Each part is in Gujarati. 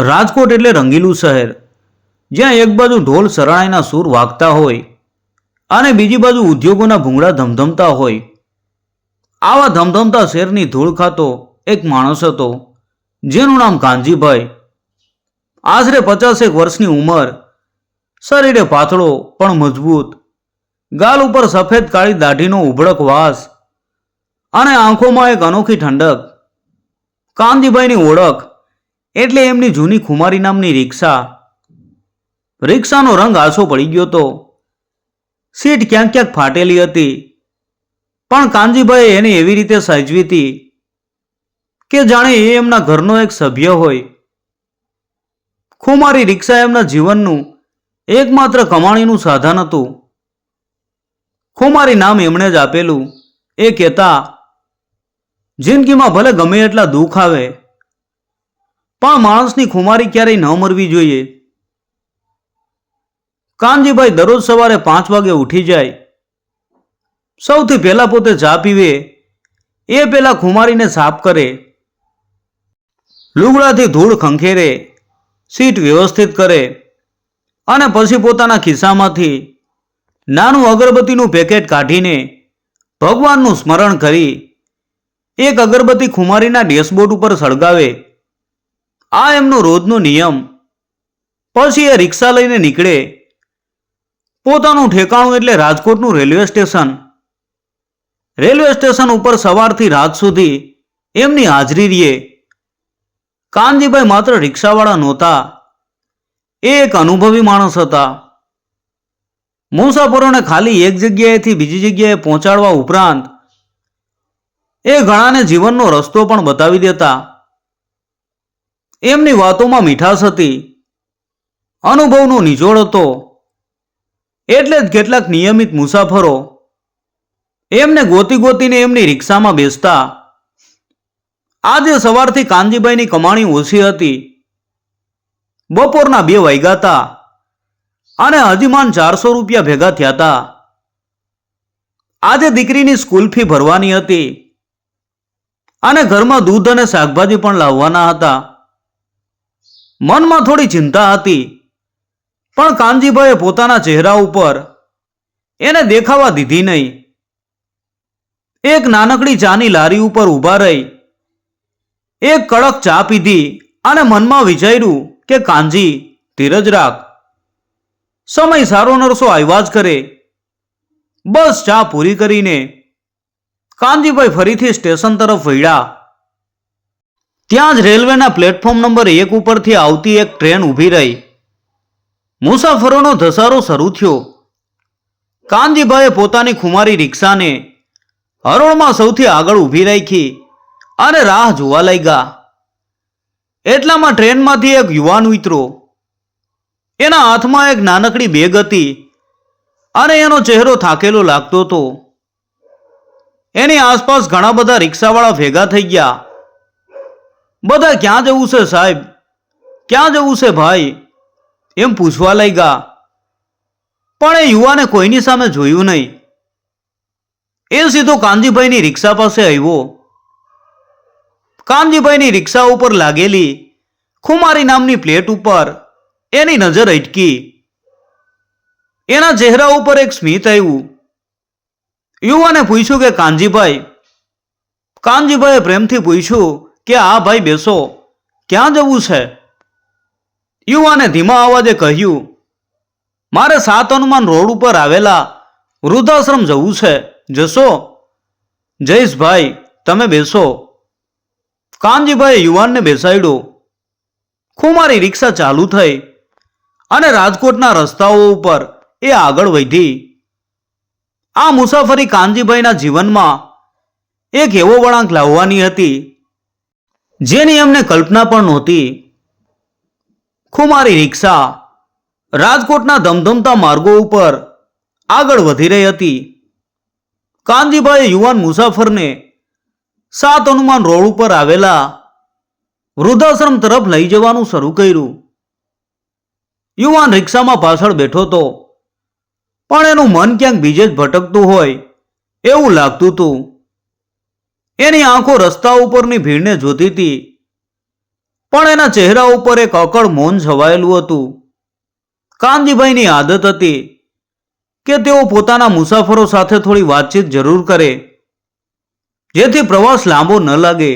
રાજકોટ એટલે રંગીલું શહેર, જ્યાં એક બાજુ ઢોલ શરણાઈના સૂર વાગતા હોય અને બીજી બાજુ ઉદ્યોગોના ભૂંગળા ધમધમતા હોય. આવા ધમધમતા શહેરની ધૂળ ખાતો એક માણસ હતો, જેનું નામ કાનજીભાઈ આશરે પચાસેક વર્ષની ઉંમર, શરીરે પાતળો પણ મજબૂત, ગાલ ઉપર સફેદ કાળી દાઢીનો ઉભળક વાસ અને આંખોમાં એક અનોખી ઠંડક. કાનજીભાઈની ઓળખ એટલે એમની જૂની ખુમારી નામની રિક્ષા, રિક્ષાનો રંગ આછો પડી ગયો તો. સીટ ક્યાંક ક્યાંક ફાટેલી હતી. પણ કાનજીભાઈએ એને એવી રીતે સાજવી હતી કે જાણે એ એમના ઘરનો એક સભ્ય હોય. ખુમારી રિક્ષા એમના જીવનનું એકમાત્ર કમાણીનું સાધન હતું. ખુમારી નામ એમણે જ આપેલું. એ કહેતા, જિંદગીમાં ભલે ગમે એટલા દુઃખ આવે પણ માણસની ખુમારી ક્યારેય ન મરવી જોઈએ. કાનજીભાઈ દરરોજ સવારે પાંચ વાગે ઉઠી જાય. સૌથી પહેલા પોતે ચા પીવે. એ પહેલાં ખુમારીને સાફ કરે. લુગડાથી ધૂળ ખંખેરે. સીટ વ્યવસ્થિત કરે. અને પછી પોતાના ખિસ્સામાંથી નાનું અગરબત્તીનું પેકેટ કાઢીને ભગવાનનું સ્મરણ કરી. એક અગરબત્તી ખુમારીના ડેશબોર્ડ ઉપર સળગાવે. આ એમનો રોજનો નિયમ. પછી એ રિક્ષા લઈને નીકળે. પોતાનું ઠેકાણું એટલે રાજકોટનું રેલવે સ્ટેશન. રેલવે સ્ટેશન ઉપર સવારથી રાત સુધી એમની હાજરી રીએ કાનજીભાઈ માત્ર રિક્ષાવાળા નહોતા. એ એક અનુભવી માણસ હતા. મુસાફરોને ખાલી એક જગ્યાએથી બીજી જગ્યાએ પહોંચાડવા ઉપરાંત એ ઘણાને જીવનનો રસ્તો પણ બતાવી દેતા. એમની વાતોમાં મીઠાશ હતી. અનુભવનો નિચોડ હતો. એટલે જ કેટલાક નિયમિત મુસાફરો એમને ગોતી ગોતીને એમની રિક્ષામાં બેસતા. આજે સવારથી કાનજીભાઈની કમાણી ઓછી હતી. બપોરના બે વાગ્યા હતા અને હજીમાન ચારસો રૂપિયા ભેગા થયા હતા આજે દીકરીની સ્કૂલ ફી ભરવાની હતી. અને ઘરમાં દૂધ અને શાકભાજી પણ લાવવાના હતા. મનમાં થોડી ચિંતા હતી. પણ કાનજીભાઈએ પોતાના ચહેરા ઉપર એને દેખાવા દીધી નહીં. એક નાનકડી ચાની લારી ઉપર ઊભા રહી. એક કડક ચા પીધી અને મનમાં વિચાર્યું કે, કાનજી, ધીરજ રાખ. સમય સારો નરસો આવ્યા જ કરે. બસ ચા પૂરી કરીને. કાનજીભાઈ ફરીથી સ્ટેશન તરફ વળ્યા. ત્યાં જ રેલવેના પ્લેટફોર્મ નંબર એક ઉપરથી આવતી એક ટ્રેન ઊભી રહી. મુસાફરોનો ધસારો શરૂ થયો. કાનજીભાઈએ પોતાની ખુમારી રિક્ષાને હરોળમાં સૌથી આગળ ઊભી રાખી અને રાહ જોવા લાગ્યા. એટલામાં ટ્રેનમાંથી એક યુવાન ઉતરો. એના હાથમાં એક નાનકડી બેગ હતી અને એનો ચહેરો થાકેલો લાગતો હતો. એની આસપાસ ઘણા બધા રિક્ષાવાળા ભેગા થઈ ગયા. બધા ક્યાં જવું છે સાહેબ? ક્યાં જવું છે ભાઈ? એમ પૂછવા લાગ્યા. પણ એ યુવાને કોઈની સામે જોયું નહીં. એ સીધો કાનજીભાઈની રિક્ષા પાસે આવ્યો. કાનજીભાઈની રિક્ષા ઉપર લાગેલી ખુમારી નામની પ્લેટ ઉપર એની નજર અટકી. એના ચહેરા ઉપર એક સ્મિત આવ્યું. યુવાને પૂછ્યું કે, કાનજીભાઈ, કાનજીભાઈએ પ્રેમથી પૂછ્યું કે આ ભાઈ બેસો, ક્યાં જવું છે? યુવાને ધીમા અવાજે કહ્યું, મારે સાત હનુમાન રોડ ઉપર આવેલા વૃદ્ધાશ્રમ જવું છે. જશો? જયેશભાઈ તમે બેસો. કાનજીભાઈએ યુવાનને બેસાડ્યો. ખુમારી રિક્ષા ચાલુ થઈ અને રાજકોટના રસ્તાઓ ઉપર એ આગળ વધી. આ મુસાફરી કાનજીભાઈના જીવનમાં એક એવો વળાંક લાવવાની હતી જેની એમને કલ્પના પણ નહોતી. ખુમારી રિક્ષા રાજકોટના ધમધમતા માર્ગો ઉપર આગળ વધી રહી હતી. કાનજીભાઈએ યુવાન મુસાફરને સાત હનુમાન રોડ ઉપર આવેલા વૃદ્ધાશ્રમ તરફ લઈ જવાનું શરૂ કર્યું. યુવાન રિક્ષામાં પાછળ બેઠો હતો પણ એનું મન ક્યાંક બીજે જ ભટકતું હોય એવું લાગતું હતું. એની આંખો રસ્તા ઉપરની ભીડને જોતી હતી. પણ એના ચહેરા ઉપર એક અકળ મૌન છવાયેલું હતું. કાનજીભાઈની આદત હતી કે તેઓ પોતાના મુસાફરો સાથે થોડી વાતચીત જરૂર કરે, જેથી પ્રવાસ લાંબો ન લાગે.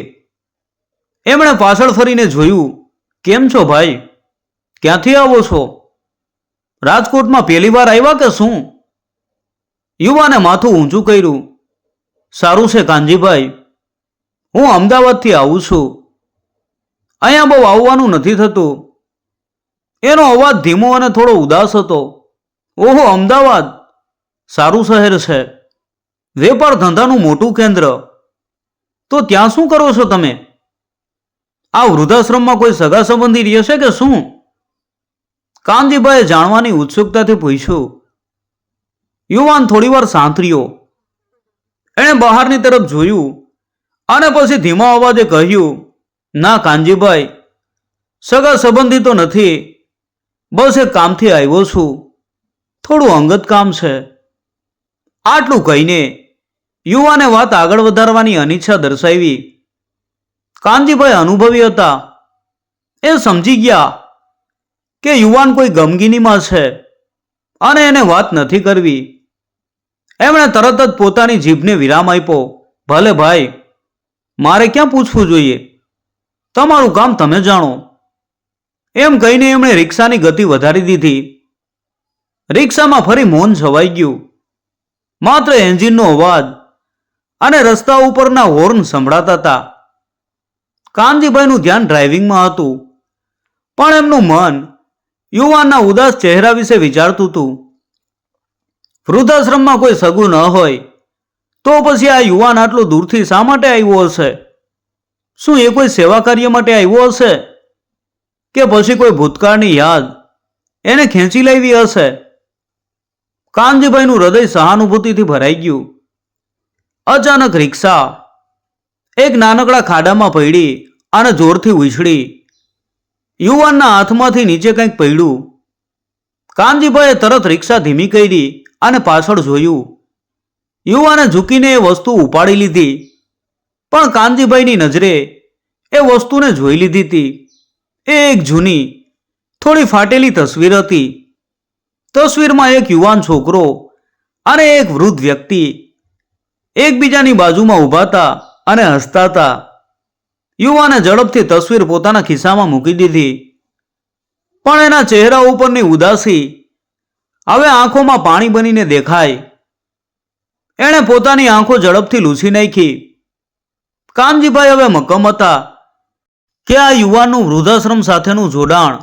એમણે પાછળ ફરીને જોયું, કેમ છો ભાઈ? ક્યાંથી આવો છો? રાજકોટમાં પહેલી વાર આવ્યા કે શું? યુવાને માથું ઊંચું કર્યું, સારું છે કાનજીભાઈ. હું અમદાવાદથી આવું છું. અહીંયા બહુ આવવાનું નથી થતું. એનો અવાજ ધીમો અને થોડો ઉદાસ હતો. ઓહો, અમદાવાદ! સારું શહેર છે. વેપાર ધંધાનું મોટું કેન્દ્ર. તો ત્યાં શું કરો છો તમે? આ વૃદ્ધાશ્રમમાં કોઈ સગા સંબંધી રહેશે કે શું? કાનજીભાઈએ જાણવાની ઉત્સુકતાથી પૂછ્યું. યુવાન થોડીવાર સાંતર્યો એણે બહારની તરફ જોયું. અને પછી ધીમા અવાજે કહ્યું, ના કાનજીભાઈ, સગા સંબંધી તો નથી, બસ એક કામથી આવ્યો છું. થોડું અંગત કામ છે. આટલું કહીને યુવાને વાત આગળ વધારવાની અનિચ્છા દર્શાવી. કાનજીભાઈ અનુભવી હતા. એ સમજી ગયા કે યુવાન કોઈ ગમગીનીમાં છે અને એને વાત નથી કરવી. એમણે તરત જ પોતાની જીભને વિરામ આપ્યો, ભલે ભાઈ મારે ક્યાં પૂછવું જોઈએ? તમારું કામ તમે જાણો. એમ કહીને એમણે રિક્ષાની ગતિ વધારી દીધી. રિક્ષામાં ફરી મૌન છવાઈ ગયું. માત્ર એન્જિનનો અવાજ અને રસ્તા ઉપરના હોર્ન સંભળાતા હતા. કાનજીભાઈનું ધ્યાન ડ્રાઇવિંગમાં હતું. પણ એમનું મન યુવાનના ઉદાસ ચહેરા વિશે વિચારતું હતું. વૃદ્ધાશ્રમમાં કોઈ સગું ન હોય. તો પછી આ યુવાન આટલું દૂરથી શા માટે આવ્યો હશે? શું એ કોઈ સેવા કાર્ય માટે આવ્યો હશે? કે પછી કોઈ ભૂતકાળની યાદ એને ખેંચી લેવી હશે? કાનજીભાઈનું હૃદય સહાનુભૂતિથી ભરાઈ ગયું. અચાનક રિક્ષા એક નાનકડા ખાડામાં પડી અને જોરથી ઉછળી. યુવાનના હાથમાંથી નીચે કંઈક પડ્યું. કાનજીભાઈએ તરત રિક્ષા ધીમી કરી અને પાછળ જોયું. યુવાને ઝૂકીને એ વસ્તુ ઉપાડી લીધી. પણ કાનજીભાઈની નજરે એ વસ્તુને જોઈ લીધી હતી. એ એક જૂની, થોડી ફાટેલી તસવીર હતી. તસવીરમાં એક યુવાન છોકરો અને એક વૃદ્ધ વ્યક્તિ એકબીજાની બાજુમાં ઊભા હતા અને હસતા હતા. યુવાને ઝડપથી તસવીર પોતાના ખિસ્સામાં મૂકી દીધી. પણ એના ચહેરા ઉપરની ઉદાસી હવે આંખોમાં પાણી બનીને દેખાય. એણે પોતાની આંખો ઝડપથી લૂછી નાખી. કાનજીભાઈ હવે મક્કમ હતા કે આ યુવાનનું વૃદ્ધાશ્રમ સાથેનું જોડાણ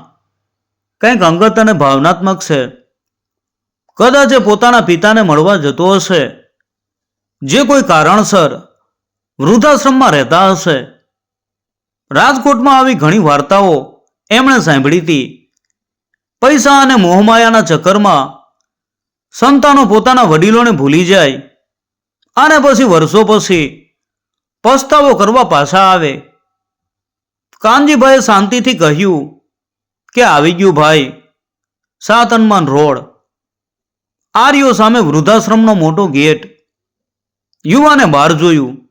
કંઈક અંગત અને ભાવનાત્મક છે. કદાચ એ પોતાના પિતાને મળવા જતો હશે. જે કોઈ કારણસર વૃદ્ધાશ્રમમાં રહેતા હશે. રાજકોટમાં આવી ઘણી વાર્તાઓ એમણે સાંભળી હતી. પૈસા અને મોહમાયાના ચક્કરમાં સંતાનો પોતાના વડીલોને ભૂલી જાય. અને પછી વર્ષો પછી પસ્તાવો કરવા પાછા આવે. કાનજીભાઈએ શાંતિથી કહ્યું કે આવી ગયું ભાઈ, સાત હનુમાન રોડ. આર્યો સામે વૃદ્ધાશ્રમનો મોટો ગેટ. યુવાને બહાર જોયું.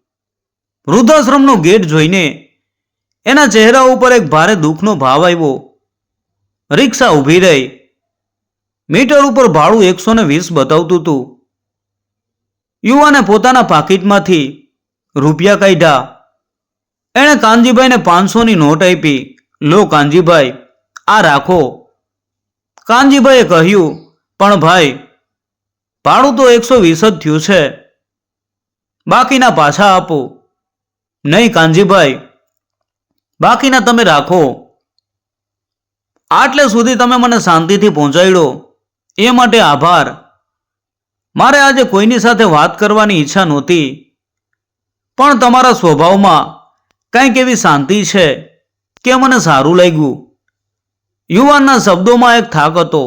વૃદ્ધાશ્રમનો ગેટ જોઈને એના ચહેરા ઉપર એક ભારે દુઃખનો ભાવ આવ્યો. રિક્ષા ઊભી રહી. મીટર ઉપર ભાડું એકસો ને વીસ બતાવતું હતું. યુવાને પોતાના પાકીટમાંથી રૂપિયા કાઢ્યા. એણે કાનજીભાઈને પાંચસોની નોટ આપી. લો કાનજીભાઈ, આ રાખો. કાનજીભાઈએ કહ્યું, પણ ભાઈ, ભાડું તો એકસો વીસ જ થયું છે. બાકીના પાછા આપો. નહીં કાનજીભાઈ, બાકીના તમે રાખો. આટલે સુધી તમે મને શાંતિથી પહોંચાડ્યો. એ માટે આભાર. મારે આજે કોઈની સાથે વાત કરવાની ઈચ્છા નહોતી. પણ તમારા સ્વભાવમાં કંઈક એવી શાંતિ છે કે મને સારું લાગ્યું. યુવાનના શબ્દોમાં એક થાક હતો,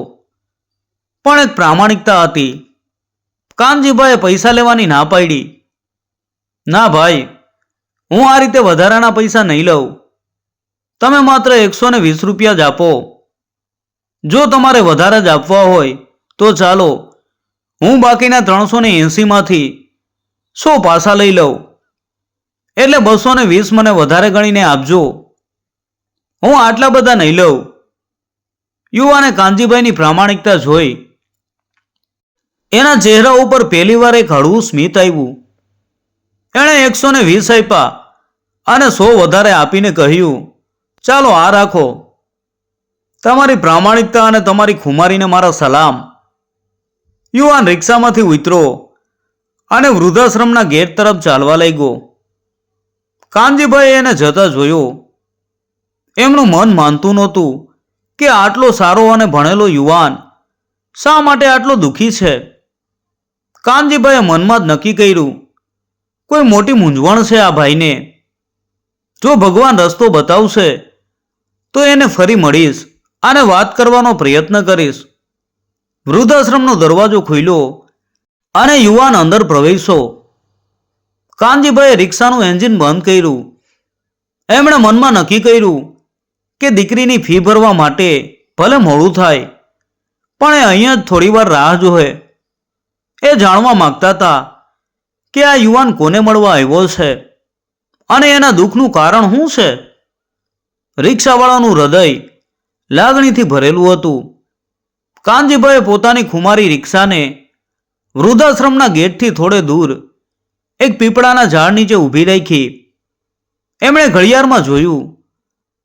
પણ એક પ્રામાણિકતા હતી. કાનજીભાઈએ પૈસા લેવાની ના પાડી. ના ભાઈ, હું આ રીતે વધારાના પૈસા નહીં લઉં. તમે માત્ર એકસો ને વીસ રૂપિયા જ આપો. જો તમારે વધારે જ આપવા હોય તો ચાલો હું બાકીના ત્રણસો ને એંસીમાંથી સો પાસા લઈ લઉં. એટલે બસો ને વીસ મને વધારે ગણીને આપજો. હું આટલા બધા નહીં લઉં. યુવાને કાનજીભાઈની પ્રામાણિકતા જોઈ. એના ચહેરા ઉપર પહેલીવાર એક હળવું સ્મિત આવ્યું. એણે એકસો ને વીસ આપ્યા અને સો વધારે આપીને કહ્યું, ચાલો આ રાખો. તમારી પ્રામાણિકતા અને તમારી ખુમારીને મારા સલામ. યુવાન રિક્ષામાંથી ઉતરો અને વૃદ્ધાશ્રમના ગેટ તરફ ચાલવા લાગ્યો. કાનજીભાઈએ એને જતા જોયો. એમનું મન માનતું નહોતું કે આટલો સારો અને ભણેલો યુવાન શા માટે આટલો દુઃખી છે? કાનજીભાઈએ મનમાં જ નક્કી કર્યું, કોઈ મોટી મૂંઝવણ છે આ ભાઈને. જો ભગવાન રસ્તો બતાવશે, તો એને ફરી મળીશ અને વાત કરવાનો પ્રયત્ન કરીશ. વૃદ્ધાશ્રમનો દરવાજો ખુલ્યો અને યુવાન અંદર પ્રવેશો કાનજીભાઈએ રિક્ષાનું એન્જિન બંધ કર્યું. એમણે મનમાં નક્કી કર્યું કે દીકરીની ફી ભરવા માટે ભલે મોડું થાય, પણ એ અહીંયા જ થોડીવાર રાહ જોહે. એ જાણવા માંગતા હતા કે આ યુવાન કોને મળવા આવ્યો છે અને એના દુઃખનું કારણ શું છે? રિક્ષાવાળાનું હૃદય લાગણીથી ભરેલું હતું. કાનજીભાઈએ પોતાની ખુમારી રિક્ષાને વૃદ્ધાશ્રમના ગેટથી થોડે દૂર એક પીપળાના ઝાડ નીચે ઊભી રાખી એમણે ઘડિયાળમાં જોયું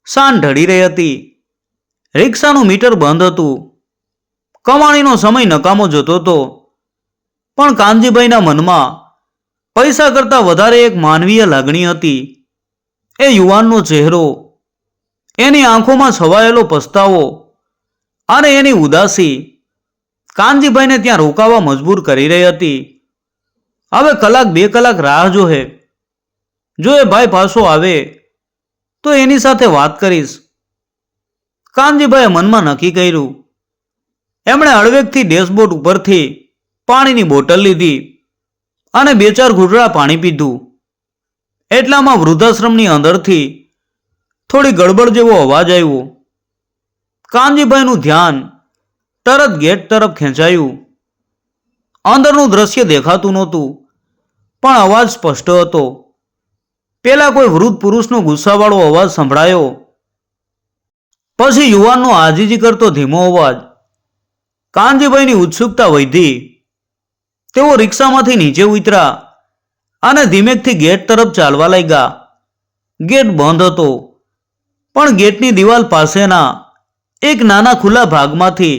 સાંજ ઢળી રહી હતી. રિક્ષાનું મીટર બંધ હતું. કમાણીનો સમય નકામો જતો હતો. પણ કાનજીભાઈના મનમાં પૈસા કરતાં વધારે એક માનવીય લાગણી હતી. એ યુવાનનો ચહેરો, એની આંખોમાં છવાયેલો પસ્તાવો અને એની ઉદાસી કાનજીભાઈને ત્યાં રોકાવા મજબૂર કરી રહી હતી. હવે કલાક બે કલાક રાહ જોહે. જો એ ભાઈ પાછો આવે, તો એની સાથે વાત કરીશ. કાનજીભાઈએ મનમાં નક્કી કર્યું. એમણે હળવેકથી ડેશબોર્ડ ઉપરથી પાણીની બોટલ લીધી અને બે ચાર ઘૂંટડા પાણી પીધું. એટલામાં વૃદ્ધાશ્રમની અંદરથી થોડી ગડબડ જેવો અવાજ આવ્યો. કાનજીભાઈનું ધ્યાન તરત ગેટ તરફ ખેંચાયું. અંદરનું દ્રશ્ય દેખાતું નહોતું, પણ અવાજ સ્પષ્ટ હતો. પેલા કોઈ વૃદ્ધ પુરુષનો ગુસ્સાવાળો અવાજ સંભળાયો. પછી યુવાનનો આજીજી કરતો ધીમો અવાજ. કાનજીભાઈની ઉત્સુકતા વધી. તેઓ રિક્ષામાંથી નીચે ઉતર્યા અને ધીમેકથી ગેટ તરફ ચાલવા લાગ્યા. ગેટ બંધ હતો, પણ ગેટની દિવાલ પાસેના એક નાના ખુલ્લા ભાગમાંથી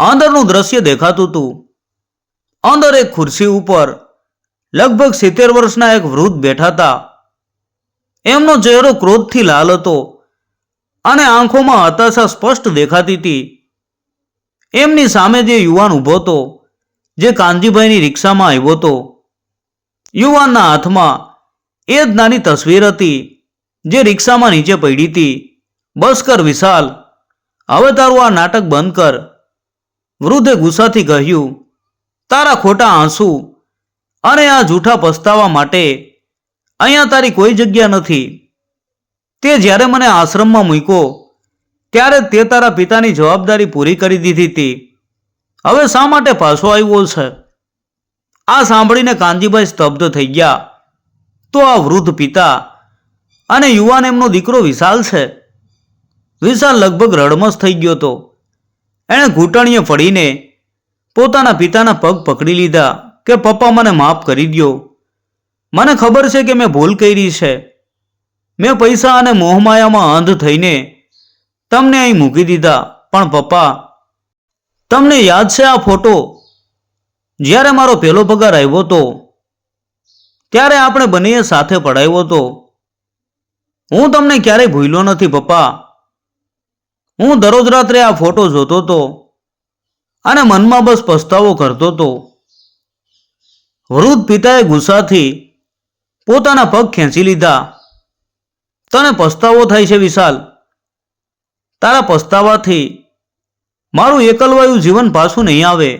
અંદરનું દ્રશ્ય દેખાતું હતું. અંદર એક ખુરશી ઉપર લગભગ સિત્તેર વર્ષના એક વૃદ્ધ બેઠા હતા. એમનો ચહેરો ક્રોધથી લાલ હતો અને આંખોમાં હતાશા સ્પષ્ટ દેખાતી હતી. એમની સામે જે યુવાન ઊભો હતો, જે કાનજીભાઈની રિક્ષામાં આવ્યો હતો. યુવાનના હાથમાં એ જ નાની તસવીર હતી, જે રિક્ષામાં નીચે પડી હતી. બસ કર વિશાલ હવે તારું આ નાટક બંધ કર. વૃદ્ધે ગુસ્સાથી કહ્યું, તારા ખોટા આંસુ અને આ જૂઠા પસ્તાવા માટે અહીંયા તારી કોઈ જગ્યા નથી. તે જ્યારે મને આશ્રમમાં મૂક્યો, ત્યારે તે તારા પિતાની જવાબદારી પૂરી કરી દીધી હતી. હવે શા માટે પાછો આવ્યો છે? આ સાંભળીને કાનજીભાઈ સ્તબ્ધ થઈ ગયા. તો આ વૃદ્ધ પિતા અને યુવાન એમનો દીકરો વિશાલ છે. વિશાલ લગભગ રડમસ થઈ ગયો હતો. એણે ઘૂંટણીએ ફળીને પોતાના પિતાના પગ પકડી લીધા કે, પપ્પા, મને માફ કરી દ્યો. મને ખબર છે કે મેં ભૂલ કરી છે. મેં પૈસા અને મોહમાયામાં અંધ થઈને તમને અહીં મૂકી દીધા. પણ પપ્પા, તમને યાદ છે આ ફોટો? જ્યારે મારો પહેલો પગાર આવ્યો હતો, ત્યારે આપણે બંનેએ સાથે પડાવ્યો હતો. હું તમને ક્યારેય ભૂલ્યો નથી, પપ્પા. હું દરરોજ રાત્રે આ ફોટો જોતો હતો અને મનમાં બસ પસ્તાવો કરતો હતો વૃદ્ધ પિતાએ ગુસ્સાથી પોતાના પગ ખેંચી લીધા. તને પસ્તાવો થાય છે વિશાલ. તારા પસ્તાવાથી મારું એકલવાયું જીવન પાછું નહીં આવે.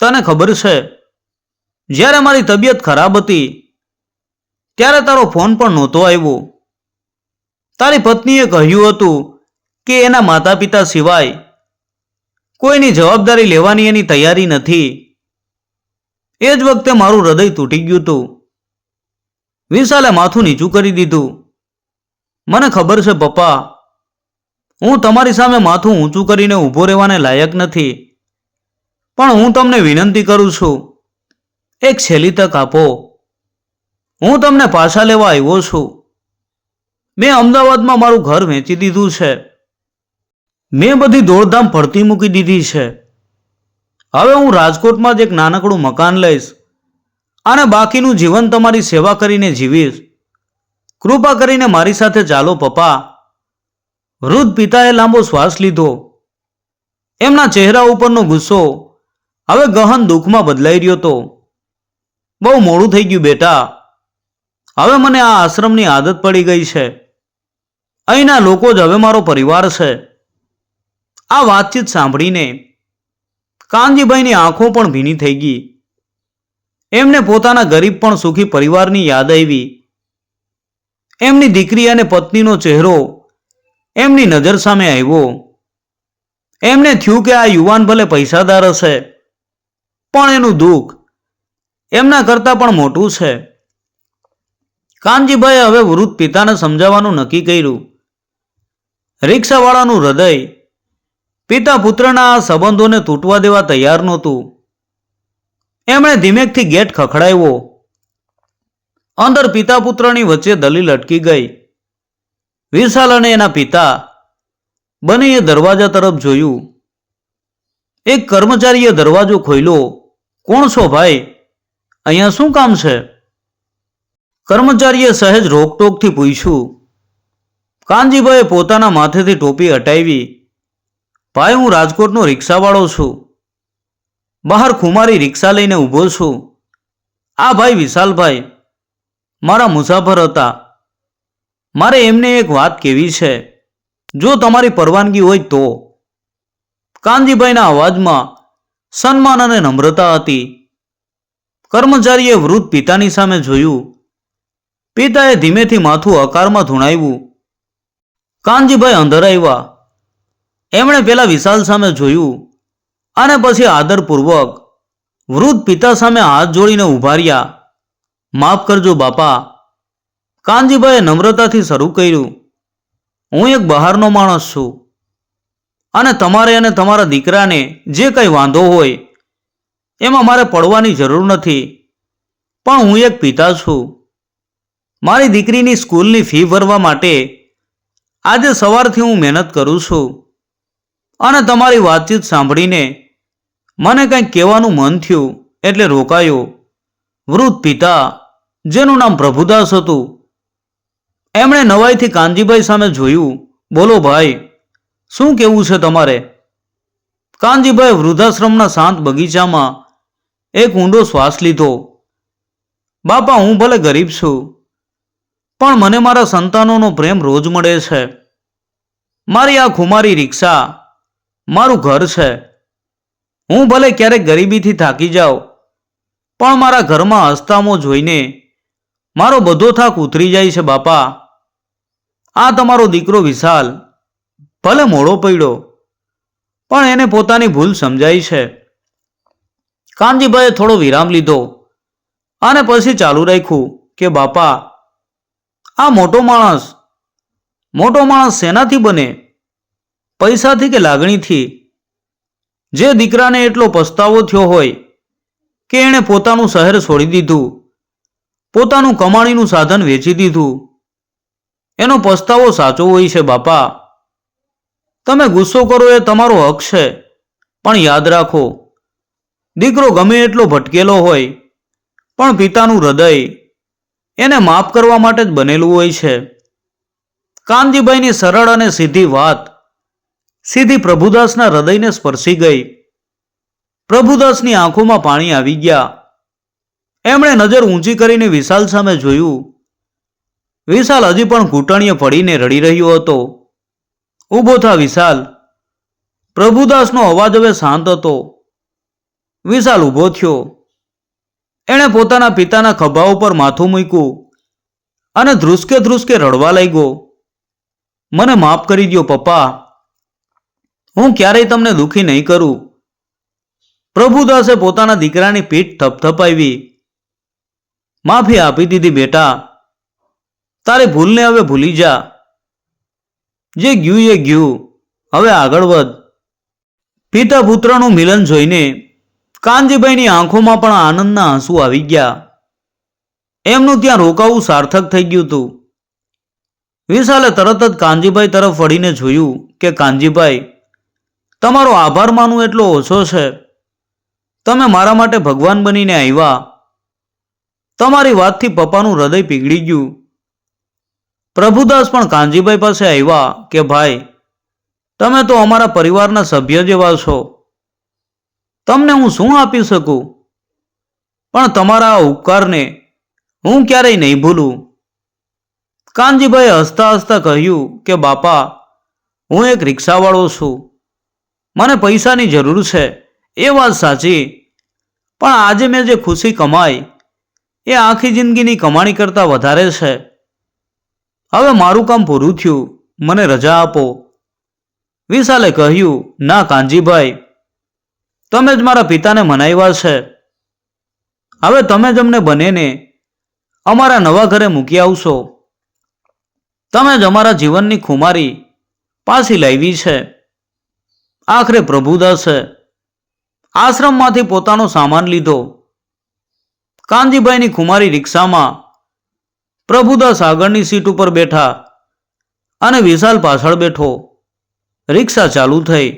તને ખબર છે, જ્યારે મારી તબિયત ખરાબ હતી, ત્યારે તારો ફોન પણ નહોતો આવ્યો. તારી પત્નીએ કહ્યું હતું કે એના માતા પિતા સિવાય કોઈની જવાબદારી લેવાની એની તૈયારી નથી. એ જ વખતે મારું હૃદય તૂટી ગયું હતું. વિશાલે માથું નીચું કરી દીધું. મને ખબર છે પપ્પા, હું તમારી સામે માથું ઊંચું કરીને ઊભો રહેવાને લાયક નથી. પણ હું તમને વિનંતી કરું છું, એક છેલ્લી તક આપો. હું તમને પાછા લેવા આવ્યો છું. મેં અમદાવાદમાં મારું ઘર વેચી દીધું છે. મેં બધી દોડધામ પડતી મૂકી દીધી છે. હવે હું રાજકોટમાં જ એક નાનકડું મકાન લઈશ અને બાકીનું જીવન તમારી સેવા કરીને જીવીશ. કૃપા કરીને મારી સાથે ચાલો, પપ્પા. વૃદ્ધ પિતાએ લાંબો શ્વાસ લીધો. એમના ચહેરા ઉપરનો ગુસ્સો હવે ગહન દુઃખમાં બદલાઈ રહ્યો હતો. બહુ મોડું થઈ ગયું, બેટા. હવે મને આ આશ્રમની આદત પડી ગઈ છે. અહીંના લોકો જ હવે મારો પરિવાર છે. આ વાતચીત સાંભળીને કાનજીભાઈની આંખો પણ ભીની થઈ ગઈ. એમને પોતાના ગરીબ પણ સુખી પરિવારની યાદ આવી. એમની દીકરી અને પત્નીનો ચહેરો એમની નજર સામે આવ્યો. એમને થયું કે આ યુવાન ભલે પૈસાદાર હશે, પણ એનું દુઃખ એમના કરતાં પણ મોટું છે. કાનજીભાઈએ હવે વૃદ્ધ પિતાને સમજાવવાનું નક્કી કર્યું. રિક્ષાવાળાનું હૃદય પિતા પુત્રના સંબંધોને તૂટવા દેવા તૈયાર નહોતું. એમણે ધીમેકથી ગેટ ખખડાવ્યો. અંદર પિતા પુત્રની વચ્ચે દલીલ અટકી ગઈ. વિશાલ અને એના પિતા બંનેએ દરવાજા તરફ જોયું. એક કર્મચારીએ દરવાજો ખોલ્યો. કોણ છો ભાઈ? અહીંયા શું કામ છે? કર્મચારીએ સહેજ રોકટોકથી પૂછ્યું. કાનજીભાઈએ પોતાના માથેથી ટોપી હટાવી ભાઈ, હું રાજકોટનો રિક્ષાવાળો છું. બહાર ખુમારી રિક્ષા લઈને ઊભો છું. આ ભાઈ વિશાલભાઈ, મારા મુસાફર હતા. મારે એમને એક વાત કેવી છે. જો તમારી પરવાનગી હોય તો. કાનજીભાઈના અવાજમાં સન્માન અને નમ્રતા હતી. કર્મચારીએ વૃદ્ધ પિતાની સામે જોયું. પિતાએ ધીમેથી માથું અકારમાં ધૂણાવ્યું. કાનજીભાઈ અંદર આવ્યા. એમણે પેલા વિશાલ સામે જોયું અને પછી આદરપૂર્વક વૃદ્ધ પિતા સામે હાથ જોડીને રહ્યા. માફ કરજો બાપા, કાનજીભાઈએ નમ્રતાથી શરૂ કર્યું. હું એક બહારનો માણસ છું અને તમારે અને તમારા દીકરાને જે કંઈ વાંધો હોય એમાં મારે પડવાની જરૂર નથી, પણ હું એક પિતા છું. મારી દીકરીની સ્કૂલની ફી ભરવા માટે આજે સવારથી હું મહેનત કરું છું. અને તમારી વાતચીત સાંભળીને મને કંઈક કહેવાનું મન થયું એટલે રોકાયો. વૃદ્ધ પિતા, જેનું નામ પ્રભુદાસ હતું, એમણે નવાઈથી કાનજીભાઈ સામે જોયું, બોલો ભાઈ, શું કેવું છે તમારે? કાનજીભાઈ વૃદ્ધાશ્રમના શાંત બગીચામાં એક ઊંડો શ્વાસ લીધો. બાપા, હું ભલે ગરીબ છું, પણ મને મારા સંતાનોનો પ્રેમ રોજ મળે છે. મારી આ ખુમારી રિક્ષા મારું ઘર છે. હું ભલે ક્યારેક ગરીબીથી થાકી જાઉં, પણ મારા ઘરમાં હસ્તામો જોઈને મારો બધો થાક ઉતરી જાય છે, બાપા. આ તમારો દીકરો વિશાલ ભલે મોડો પડ્યો, પણ એને પોતાની ભૂલ સમજાઈ છે. કાનજીભાઈએ થોડો વિરામ લીધો અને પછી ચાલુ રાખ્યું કે, બાપા, આ મોટો માણસ મોટો માણસ શેનાથી બને? પૈસાથી કે લાગણીથી? જે દીકરાને એટલો પસ્તાવો થયો હોય કે એણે પોતાનું શહેર છોડી દીધું, પોતાનું કમાણીનું સાધન વેચી દીધું, એનો પસ્તાવો સાચો હોય છે બાપા. તમે ગુસ્સો કરો એ તમારો હક છે, પણ યાદ રાખો, દીકરો ગમે એટલો ભટકેલો હોય, પણ પિતાનું હૃદય એને માફ કરવા માટે જ બનેલું હોય છે. કાનજીભાઈની સરળ અને સીધી વાત સીધી પ્રભુદાસના હૃદયને સ્પર્શી ગઈ. પ્રભુદાસની આંખોમાં પાણી આવી ગયા. એમણે નજર ઊંચી કરીને વિશાલ સામે જોયું. વિશાલ હજી પણ ઘૂંટણીએ પડીને રડી રહ્યો હતો. ઊભો થા વિશાલ. પ્રભુદાસનો અવાજ હવે શાંત હતો. વિશાલ ઊભો થયો. એણે પોતાના પિતાના ખભા ઉપર માથું મૂક્યું અને ધ્રુસકે ધ્રુસકે રડવા લાગ્યો. મને માફ કરી દ્યો, પપ્પા. હું ક્યારેય તમને દુઃખી નહીં કરું. પ્રભુદાસે પોતાના દીકરાની પીઠ થપથપાવી. માફી આપી દીધી બેટા. તારી ભૂલને હવે ભૂલી જા. જે ગયું એ ગયું. હવે આગળ વધ. પિતા પુત્રનું મિલન જોઈને કાનજીભાઈની આંખોમાં પણ આનંદના આંસુ આવી ગયા. એમનું ત્યાં રોકાવું સાર્થક થઈ ગયું હતું. વિશાલે તરત જ કાનજીભાઈ તરફ વળીને જોયું કે કાનજીભાઈ તમારો આભાર માનવું એટલો ઓછો છે. તમે મારા માટે ભગવાન બનીને આવ્યા. તમારી વાતથી પપ્પાનું હૃદય પીગળી ગયું. પ્રભુદાસ પણ કાનજીભાઈ પાસે આવ્યા કે, ભાઈ, તમે તો અમારા પરિવારના સભ્ય જેવા છો. તમને હું શું આપી શકું? પણ તમારા આ ઉપકારને હું ક્યારેય નહીં ભૂલું. કાનજીભાઈ હસતા હસતા કહ્યું કે, બાપા, હું એક રિક્ષાવાળો છું. મને પૈસાની જરૂર છે, એ વાત સાચી. પણ આજે મેં જે ખુશી કમાઈ, એ આખી જિંદગીની કમાણી કરતાં વધારે છે. હવે મારું કામ પૂરું થયું, મને રજા આપો. વિશાલે કહ્યું, ના કાનજીભાઈ, તમે જ મારા પિતાને મનાવ્યા છે. હવે તમે જ અમને બનેને અમારા નવા ઘરે મૂકી આવશો. તમે જ અમારા જીવનની ખુમારી પાછી લાવી છે. આખરે પ્રભુદાસે આશ્રમમાંથી પોતાનો સામાન લીધો. કાનજીભાઈની ખુમારી રિક્ષામાં પ્રભુદાસ આગળની સીટ ઉપર બેઠા અને વિશાલ પાછળ બેઠો. રિક્ષા ચાલુ થઈ.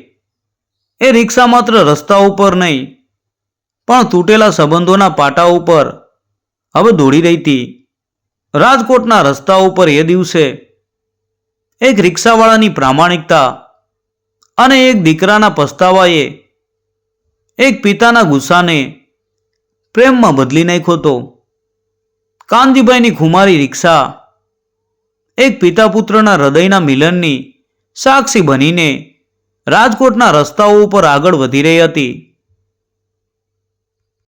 એ રિક્ષા માત્ર રસ્તા ઉપર નહીં, પણ તૂટેલા સંબંધોના પાટા ઉપર હવે દોડી રહી હતી. રાજકોટના રસ્તા ઉપર એ દિવસે એક રિક્ષાવાળાની પ્રામાણિકતા અને એક દીકરાના પસ્તાવાએ એક પિતાના ગુસ્સાને પ્રેમમાં બદલી નાખ્યો હતો. કાનજીભાઈની ખુમારી રિક્ષા એક પિતા પુત્રના હૃદયના મિલનની સાક્ષી બનીને રાજકોટના રસ્તાઓ ઉપર આગળ વધી રહી હતી.